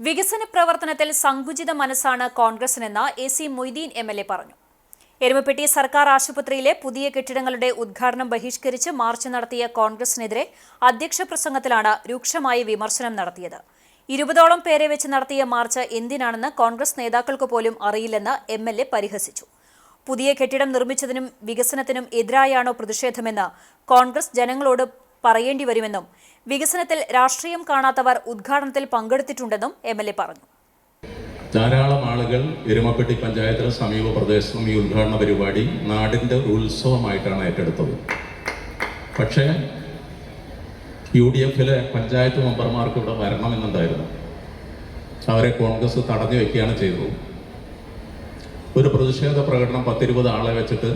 വികസന പ്രവർത്തനത്തിൽ സങ്കുചിത മനസ്സാണ് കോൺഗ്രസിനെന്ന് A C Moideen M L A പറഞ്ഞു. എരുമപ്പെട്ടി സർക്കാർ ആശുപത്രിയിലെ പുതിയ കെട്ടിടങ്ങളുടെ ഉദ്ഘാടനം ബഹിഷ്കരിച്ച് മാർച്ച് നടത്തിയ കോൺഗ്രസിനെതിരെ അധ്യക്ഷ പ്രസംഗത്തിലാണ് രൂക്ഷമായ വിമർശനം നടത്തിയത്. ഇരുപതോളം പേരെ വെച്ച് നടത്തിയ മാർച്ച് എന്തിനാണെന്ന് കോൺഗ്രസ് നേതാക്കൾക്ക് പോലും അറിയില്ലെന്ന് എം എൽ എ പരിഹസിച്ചു. പുതിയ കെട്ടിടം നിർമ്മിച്ചതിനും വികസനത്തിനും എതിരായാണോ പ്രതിഷേധമെന്ന് കോൺഗ്രസ് ജനങ്ങളോട് പറയേണ്ടി വരുമെന്നും വികസനത്തിൽ രാഷ്ട്രീയം കാണാത്തവർ ഉദ്ഘാടനത്തിൽ പങ്കെടുത്തിട്ടുണ്ടെന്നും എം എൽ എ പറഞ്ഞു. ധാരാളം ആളുകൾ എരുമപ്പെട്ടി പഞ്ചായത്തിലെ സമീപ പ്രദേശത്തും ഈ ഉദ്ഘാടന പരിപാടി നാടിന്റെ ഉത്സവമായിട്ടാണ് ഏറ്റെടുത്തത്. പക്ഷേ യു ഡി എഫിലെ പഞ്ചായത്ത് മെമ്പർമാർക്ക് ഇവിടെ വരണമെന്നുണ്ടായിരുന്നു. അവരെ കോൺഗ്രസ് തടഞ്ഞു വയ്ക്കുകയാണ് ചെയ്തത്. ഒരു പ്രതിഷേധ പ്രകടനം പത്തിരുപത് ആളെ വെച്ചിട്ട്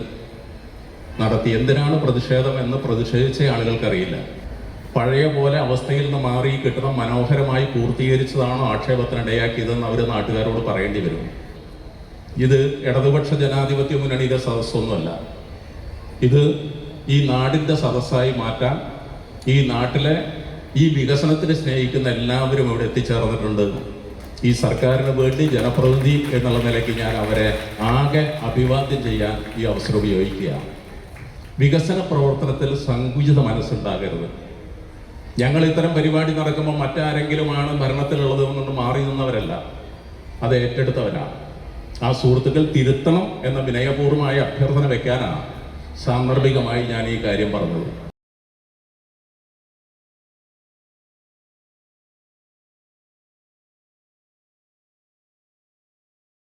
നടത്തി. എന്തിനാണ് പ്രതിഷേധം എന്ന് പ്രതിഷേധിച്ച ആളുകൾക്കറിയില്ല. പഴയ പോലെ അവസ്ഥയിൽ നിന്ന് മാറി കിട്ടണം മനോഹരമായി പൂർത്തീകരിച്ചതാണോ ആക്ഷേപത്തിനിടയാക്കിയതെന്ന് അവർ നാട്ടുകാരോട് പറയേണ്ടി വരും. ഇത് ഇടതുപക്ഷ ജനാധിപത്യ മുന്നണിയുടെ സദസ്സൊന്നുമല്ല. ഇത് ഈ നാടിന്റെ സദസ്സായി മാറ്റാൻ ഈ നാട്ടിലെ ഈ വികസനത്തിന് സ്നേഹിക്കുന്ന എല്ലാവരും ഇവിടെ എത്തിച്ചേർന്നിട്ടുണ്ട്. ഈ സർക്കാരിന് വേണ്ടി ജനപ്രതിനിധി എന്നുള്ള നിലയ്ക്ക് ഞാൻ അവരെ ആകെ അഭിവാദ്യം ചെയ്യാൻ ഈ അവസരം ഉപയോഗിക്കുകയാണ്. വികസന പ്രവർത്തനത്തിൽ സങ്കുചിത മനസ്സുണ്ടാകരുത്. ഞങ്ങൾ ഇത്തരം പരിപാടി നടക്കുമ്പോൾ മറ്റാരെങ്കിലുമാണ് ഭരണത്തിലുള്ളത് കൊണ്ട് മാറി നിന്നവരല്ല. അത് ഏറ്റെടുത്തവരാണ്. ആ സുഹൃത്തുക്കൾ തിരുത്തണം എന്ന വിനയപൂർവമായ അഭ്യർത്ഥന വെക്കാനാണ് സാന്ദർഭികമായി ഞാൻ ഈ കാര്യം പറഞ്ഞത്.